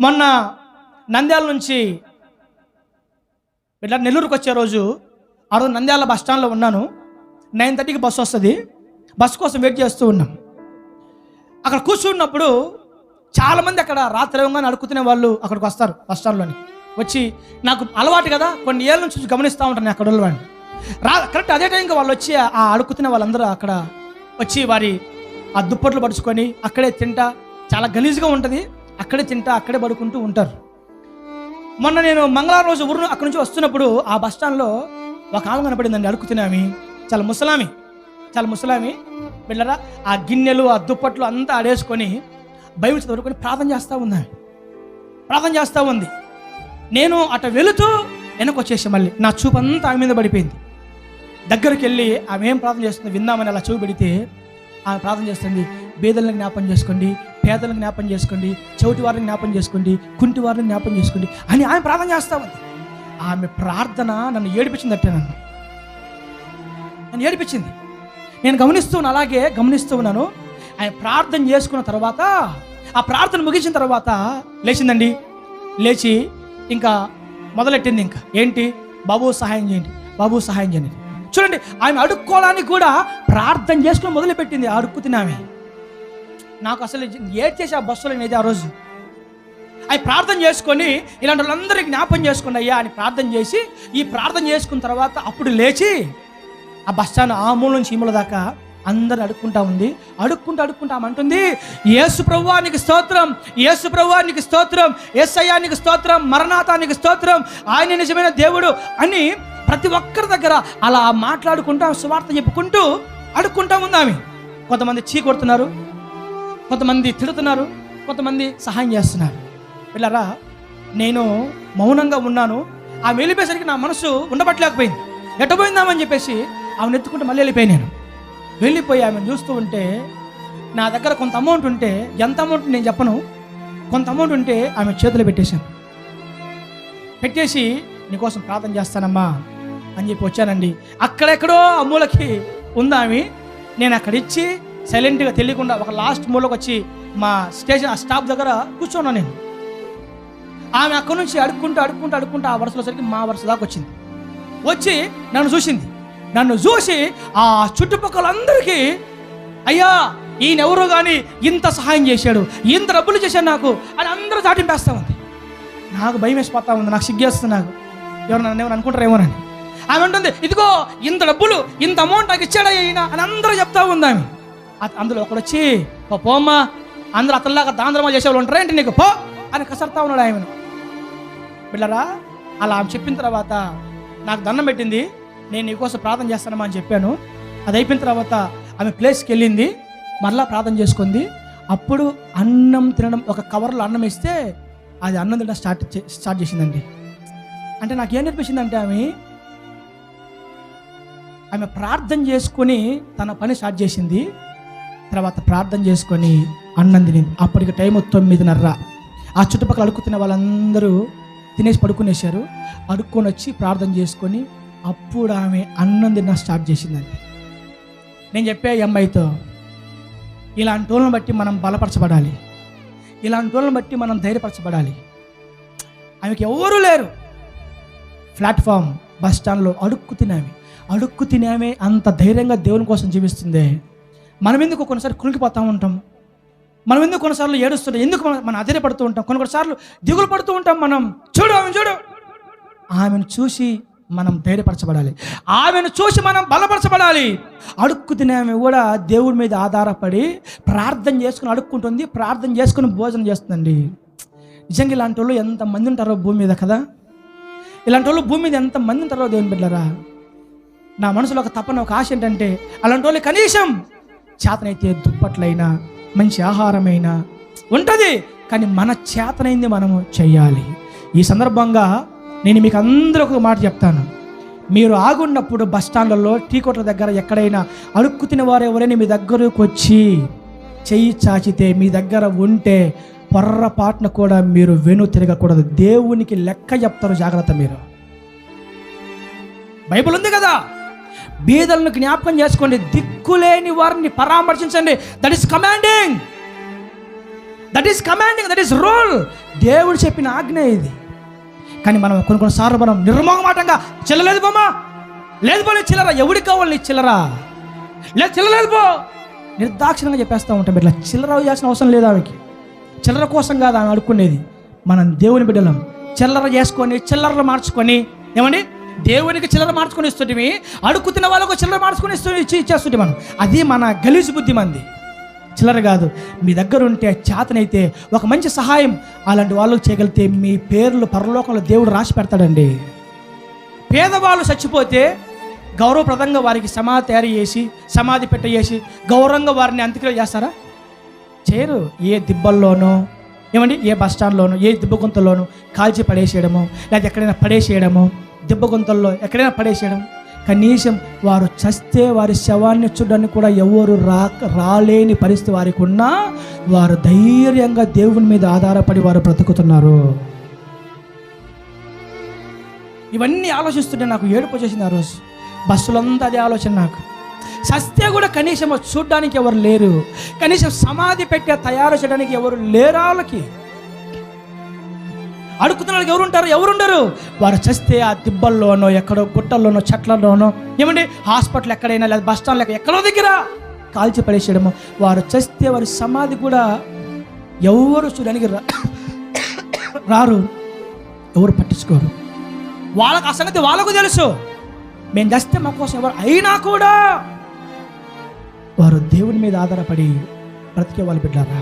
మొన్న నంద్యాల నుంచి ఇట్లా నెల్లూరుకు వచ్చే రోజు ఆ రోజు నంద్యాల బస్ స్టాండ్లో ఉన్నాను. నైన్ థర్టీకి బస్సు వస్తుంది. బస్ కోసం వెయిట్ చేస్తూ ఉన్నాం. అక్కడ కూర్చున్నప్పుడు చాలామంది అక్కడ రాత్రి ఏమన్నా వాళ్ళు అక్కడికి వస్తారు బస్ స్టాండ్లోని. వచ్చి నాకు అలవాటు కదా కొన్ని ఏళ్ళ నుంచి గమనిస్తూ ఉంటాను అక్కడ వాళ్ళని రా కరెక్ట్ అదే టైంకి వాళ్ళు వచ్చి ఆ అడుకుతున్న వాళ్ళందరూ అక్కడ వచ్చి వారి ఆ దుప్పట్లు పడుచుకొని అక్కడే తింటా. చాలా గలీజ్గా ఉంటుంది. అక్కడే తింటా అక్కడే పడుకుంటూ ఉంటారు. మొన్న నేను మంగళవారం రోజు ఊరు అక్కడి నుంచి వస్తున్నప్పుడు ఆ బస్ స్టాండ్లో ఒక ఆమె కనపడిందండి అడుగుతున్నామి చాలా ముసలామి చాలా ముసలామి. బిళ్ళరా ఆ గిన్నెలు ఆ దుప్పట్లు అంతా ఆడేసుకొని బైబిల్ చదువుకొని ప్రార్థన చేస్తూ ఉంది ప్రార్థన చేస్తూ ఉంది. నేను అటు వెళుతూ వెనక్కి వచ్చేసి మళ్ళీ. నా చూపు అంతా ఆమె మీద పడిపోయింది. దగ్గరికి వెళ్ళి ఆమె ఏం ప్రార్థన చేస్తుంది విందామని అలా చూపెడితే ఆమె ప్రార్థన చేస్తుంది బేదలను జ్ఞాపం చేసుకోండి పేదలను జ్ఞాపం చేసుకోండి చౌటి వారిని జ్ఞాపం చేసుకోండి కుంటి వారిని జ్ఞాపం చేసుకోండి అని ఆమె ప్రార్థన చేస్తా ఉంది. ఆమె ప్రార్థన నన్ను ఏడిపించిందట్టే నన్ను. నన్ను ఏడిపించింది. నేను గమనిస్తూ అలాగే గమనిస్తూ ఉన్నాను. ఆయన ప్రార్థన చేసుకున్న తర్వాత ఆ ప్రార్థన ముగించిన తర్వాత లేచిందండి. లేచి ఇంకా మొదలెట్టింది ఇంకా. ఏంటి? బాబు సహాయం చేయండి బాబు సహాయం చేయండి. చూడండి ఆమె అడుక్కోవడానికి కూడా ప్రార్థన చేసుకుని మొదలుపెట్టింది ఆ ఆమె. నాకు అసలు ఏడ్ చేసి ఆ బస్సులో నేది ఆ రోజు. అవి ప్రార్థన చేసుకొని ఇలాంటి వాళ్ళందరికీ జ్ఞాపం చేసుకుని అయ్యా అని ప్రార్థన చేసి ఈ ప్రార్థన చేసుకున్న తర్వాత అప్పుడు లేచి ఆ బస్ స్టాండ్ ఆ మూల నుంచి ఈ మూల దాకా అందరు అడుక్కుంటా ఉంది. అడుక్కుంటూ అడుక్కుంటా అంటుంది యేసు ప్రభువానికి స్తోత్రం యేసు ప్రభువానికి స్తోత్రం అయ్యానికి స్తోత్రం మరణాతానికి స్తోత్రం ఆయన నిజమైన దేవుడు అని ప్రతి ఒక్కరి దగ్గర అలా మాట్లాడుకుంటూ ఆమె సువార్త చెప్పుకుంటూ అడుక్కుంటా ఉంది ఆమె. కొంతమంది చీ కొడుతున్నారు కొంతమంది తిడుతున్నారు కొంతమంది సహాయం చేస్తున్నారు. పిల్లరా నేను మౌనంగా ఉన్నాను. ఆమె వెళ్ళిపోయేసరికి నా మనసు ఉండబట్టలేకపోయింది. ఎట్టబోయిందామని చెప్పేసి ఆమెను ఎత్తుకుంటూ మళ్ళీ వెళ్ళిపోయాను నేను. వెళ్ళిపోయి ఆమెను చూస్తూ ఉంటే నా దగ్గర కొంత అమౌంట్ ఉంటే ఎంత అమౌంట్ నేను చెప్పను. కొంత అమౌంట్ ఉంటే ఆమె చేతులు పెట్టేశాను. పెట్టేసి నీకోసం ప్రార్థన చేస్తానమ్మా అని చెప్పి వచ్చానండి. అక్కడెక్కడో ఆ మూలకి నేను అక్కడ ఇచ్చి సైలెంట్గా తెలియకుండా ఒక లాస్ట్ మూలకు వచ్చి మా స్టేషన్ ఆ స్టాప్ దగ్గర కూర్చున్నాను నేను. ఆమె అక్కడి నుంచి అడుక్కుంటూ అడుక్కుంటూ అడుక్కుంటూ ఆ వరుసలోసరికి మా వరుస దాకా వచ్చింది. వచ్చి నన్ను చూసింది. నన్ను చూసి ఆ చుట్టుపక్కలందరికీ అయ్యా ఈయన ఎవరు కానీ ఇంత సహాయం చేశాడు ఇంత డబ్బులు చేశాడు నాకు అని అందరూ దాటింపేస్తా ఉంది. నాకు భయం వేసిపోతా ఉంది నాకు సిగ్గేస్తుంది నాకు. ఎవరు నన్ను ఏమైనా అనుకుంటారేమోనని ఆమె ఉంటుంది ఇదిగో ఇంత డబ్బులు ఇంత అమౌంట్ నాకు ఇచ్చాడా ఈయన అని అందరూ చెప్తా ఉంది ఆమె. అందులో ఒకడు వచ్చి "పో, పోమ్మా. అందరూ అతనిలాగా దాంద్రమా చేసేవాళ్ళు ఉంటారా ఏంటి నీకు? పో అని కసరుతా ఉన్నాడు ఆమెను బిళ్ళరా అలా ఆమె చెప్పిన తర్వాత నాకు దండం పెట్టింది. నేను నీకోసం ప్రార్థన చేస్తానమ్మా అని చెప్పాను. అది అయిపోయిన తర్వాత ఆమె ప్లేస్కి వెళ్ళింది. మరలా ప్రార్థన చేసుకుంది. అప్పుడు అన్నం తినడం ఒక కవర్లో అన్నం ఇస్తే అది అన్నం తినడం స్టార్ట్ చే- స్టార్ట్ చేసిందండి. అంటే నాకు ఏం నేర్పించిందంటే ఆమె ఆమె ప్రార్థన చేసుకొని తన పని స్టార్ట్ చేసింది. తర్వాత ప్రార్థన చేసుకొని అన్నం తినింది అప్పటికి టైం తొమ్మిదిన్నర. ఆ చుట్టుపక్కల అడుక్కుతున్న వాళ్ళందరూ తినేసి పడుకునేశారు. అడుక్కొని వచ్చి ప్రార్థన చేసుకొని అప్పుడు ఆమె అన్నం తిన్న స్టార్ట్ చేసిందండి. నేను చెప్పే ఈ అమ్మాయితో ఇలాంటి వాళ్ళని బట్టి మనం బలపరచబడాలి. ఇలాంటి వాళ్ళని బట్టి మనం ధైర్యపరచబడాలి. ఆమెకి ఎవరూ లేరు. ప్లాట్ఫామ్ బస్ స్టాండ్లో అడుక్కు తినామే అడుక్కు తినేమే అంత ధైర్యంగా దేవుని కోసం జీవిస్తుంది. మనం ఎందుకు కొన్నిసార్లు కులికిపోతూ ఉంటాం? మనం ఎందుకు కొన్నిసార్లు ఏడుస్తుంటాం? ఎందుకు మనం మనం అధైర్యపడుతూ ఉంటాం? కొన్ని కొన్నిసార్లు దిగులు పడుతూ ఉంటాం మనం. చూడు ఆమెను చూడు. ఆమెను చూసి మనం ధైర్యపరచబడాలి. ఆమెను చూసి మనం బలపరచబడాలి. అడుక్కు తినేమె కూడా దేవుడి మీద ఆధారపడి ప్రార్థన చేసుకుని అడుక్కుంటుంది ప్రార్థన చేసుకుని భోజనం చేస్తుందండి. నిజంగా ఇలాంటి వాళ్ళు ఎంతమంది ఉంటారో భూమి మీద కదా? ఇలాంటి వాళ్ళు భూమి మీద ఎంతమంది ఉంటారో దేవుని బిడ్డరా నా మనసులో ఒక తపన ఒక ఆశ ఏంటంటే అలాంటి వాళ్ళు కనీసం చేతనైతే దుప్పట్లైనా మంచి ఆహారమైనా ఉంటుంది. కానీ మన చేతనైంది మనము చెయ్యాలి ఈ సందర్భంగా నేను మీకు అందరూ ఒక మాట చెప్తాను. మీరు ఆగున్నప్పుడు బస్ స్టాండ్లలో టీ కొట్ల దగ్గర ఎక్కడైనా అడుక్కు తిన వారు ఎవరైనా మీ దగ్గరకు వచ్చి చెయ్యి చాచితే మీ దగ్గర ఉంటే పొర్రపాటున కూడా మీరు వెను తిరగకూడదు. దేవునికి లెక్క చెప్తారు జాగ్రత్త మీరు. బైబిల్ ఉంది కదా? బీదలను జ్ఞాపకం చేసుకోండి. దిక్కులేని వారిని పరామర్శించండి. That is commanding that is commanding that is rule దేవుడు చెప్పిన ఆజ్ఞ ఇది. కానీ మనం కొన్ని కొన్నిసార్లు మనం నిర్మోహమాటంగా చిల్లలేదు బొమ్మ. లేదు బా నీ చిల్లర. ఎవడి కావాలి నీ చిల్లరా? లేదు చిల్లలేదు పో. నిర్దాక్షిణంగా చెప్పేస్తూ ఉంటాం. ఇట్లా చిల్లర చేయాల్సిన అవసరం లేదు ఆమెకి చిల్లర కోసం కాదు ఆమె అడుక్కునేది మనం దేవుని బిడ్డలం. చిల్లర చేసుకొని చిల్లరలు మార్చుకొని ఏమండి? దేవునికి చిల్లర మార్చుకొని ఇస్తుంటివి అడుక్కుతున్న వాళ్ళకు చిల్లర మార్చుకొని ఇస్తూ ఇచ్చి ఇచ్చేస్తుంటే మనం. అది మన గలీజు బుద్ధి మంది. చిల్లర కాదు మీ దగ్గర ఉంటే చేతనైతే ఒక మంచి సహాయం అలాంటి వాళ్ళకు చేయగలిగితే మీ పేర్లు పరలోకంలో దేవుడు రాసి పెడతాడండి. పేదవాళ్ళు చచ్చిపోతే గౌరవప్రదంగా వారికి సమాధి తయారు చేసి సమాధి పెట్టేసి గౌరవంగా వారిని అంత్యక్రియ చేస్తారా? చేయరు. ఏ దిబ్బల్లోనో ఏమండి? ఏ బస్ ఏ దిబ్బ గుంతలోనో కాల్చి పడేసేయడము లేదా ఎక్కడైనా పడేసేయడము. దిబ్బ గుంతల్లో ఎక్కడైనా పడేసేయడం. కనీసం వారు చస్తే వారి శవాన్ని చూడడానికి కూడా ఎవరు రా రాలేని పరిస్థితి వారికి ఉన్నా వారు ధైర్యంగా దేవుని మీద ఆధారపడి వారు బ్రతుకుతున్నారు. ఇవన్నీ ఆలోచిస్తుంటే నాకు ఏడుపు వచ్చేసింది ఆ రోజు. బస్సులంతా అదే ఆలోచన నాకు. సస్తే కూడా కనీసం చూడడానికి ఎవరు లేరు. కనీసం సమాధి పెట్టే తయారు చేయడానికి ఎవరు లేరు అడుగుతున్నాడు వాళ్ళకి ఎవరు ఉంటారు ఎవరు ఉండరు వారు చస్తే ఆ దిబ్బల్లోనో ఎక్కడో గుట్టల్లోనో చెట్లలోనో ఏమండి? హాస్పిటల్ ఎక్కడైనా లేదా బస్ స్టాండ్ ఎక్కడో దగ్గర కాల్చి పడేసేయడము. వారు చస్తే వారి సమాధి కూడా ఎవరు చూడడానికి రా- రారు. ఎవరు పట్టించుకోరు. వాళ్ళకు ఆ సంగతి వాళ్ళకు తెలుసు. మేము చేస్తే మా కోసం ఎవరు అయినా కూడా వారు దేవుని మీద ఆధారపడి బ్రతికే వాళ్ళు బిడ్డారా